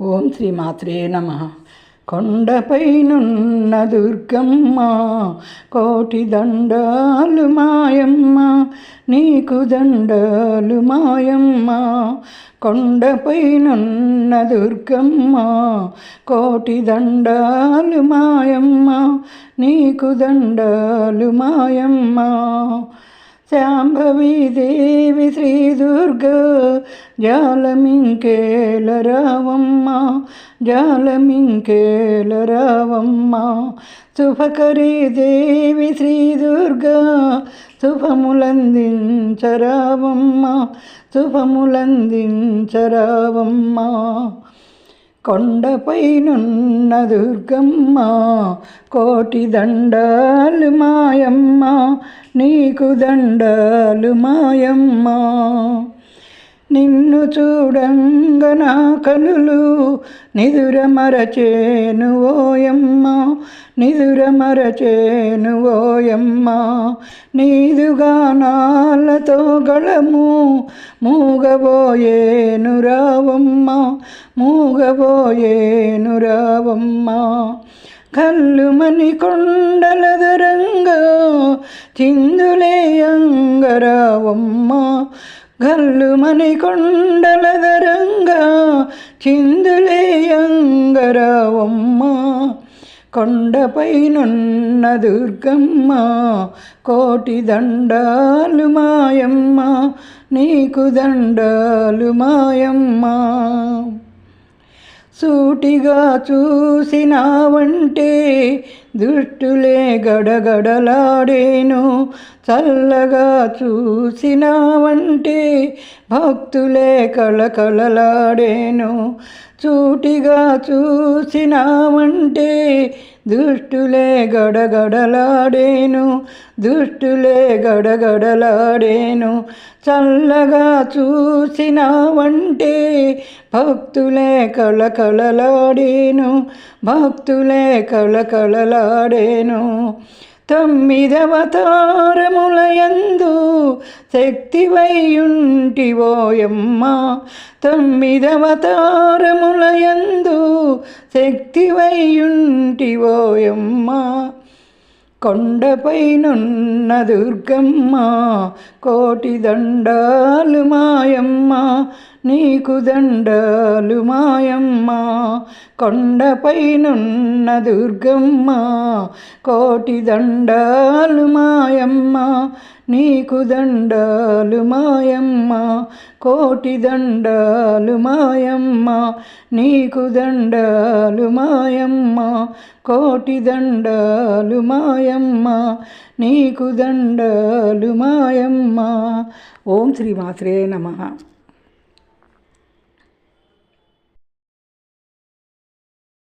ఓం శ్రీ మాత్రే నమ. కొండపైనున్న దుర్గమ్మ కోటి దండాలు మాయమ్మ నీకు దండాలు మాయమ్మ. కొండపైనున్న దుర్గమ్మ కోటి దండాలు మాయమ్మ నీకు దండాలు మాయమ్మ. శాంభవి దేవి శ్రీ దుర్గ జాలమింకేల రావమ్మ జాలమింకేల రావమ్మ. శుభకరి దేవి శ్రీ దుర్గ శుభములందించరావమ్మ శుభములందించరావమ్మ కొండపైనున్న దుర్గమ్మ కోటి దండాలు మాయమ్మ నీకు దండాలు మాయమ్మ. నిన్ను చూడంగ నా కనులు నిదుర మరచేను ఓయమ్మ నిదుర మరచేను ఓయమ్మ నీదుగా నాలతో గళము మూగబోయేను రావమ్మ మూగబోయేను రావమ్మ. కల్లుమని కొండల దరంగా చిందులేయంగరావమ్మ గల్లుమని కొండల దరంగా చిందులేయంగరావమ్మ. కొండపైనున్న దుర్గమ్మ కోటి దండాలు మాయమ్మ నీకు దండాలు మాయమ్మ. సూటిగా చూసినావంటే దుష్టులే గడగడలాడేను. చల్లగా చూసినావంటే భక్తులే కళకళలాడేను. చూటిగా చూసినావంటే దుష్టులే గడగడలాడేను దుష్టులే గడగడలాడేను. చల్లగా చూసినావంటే భక్తులే కళకళలాడేను భక్తులే కళకళలాడేను. తొమ్మిదవతారములయందు శక్తివైయుంటివోయమ్మ తొమ్మిదవతారములయందు శక్తివైయుంటివోయమ్మ కొండపైనున్న దుర్గమ్మ కోటి దండాలు మాయమ్మ. నీకు దండాలు మాయమ్మ కొండపైనున్న దుర్గమ్మ కోటి దండాలు మాయమ్మ నీకు దండాలు మాయమ్మ కోటి దండాలు మాయమ్మ నీకు దండాలు మాయమ్మ కోటి దండాలు మాయమ్మ నీకు దండాలు మాయమ్మ. ఓం శ్రీ మాత్రే నమ.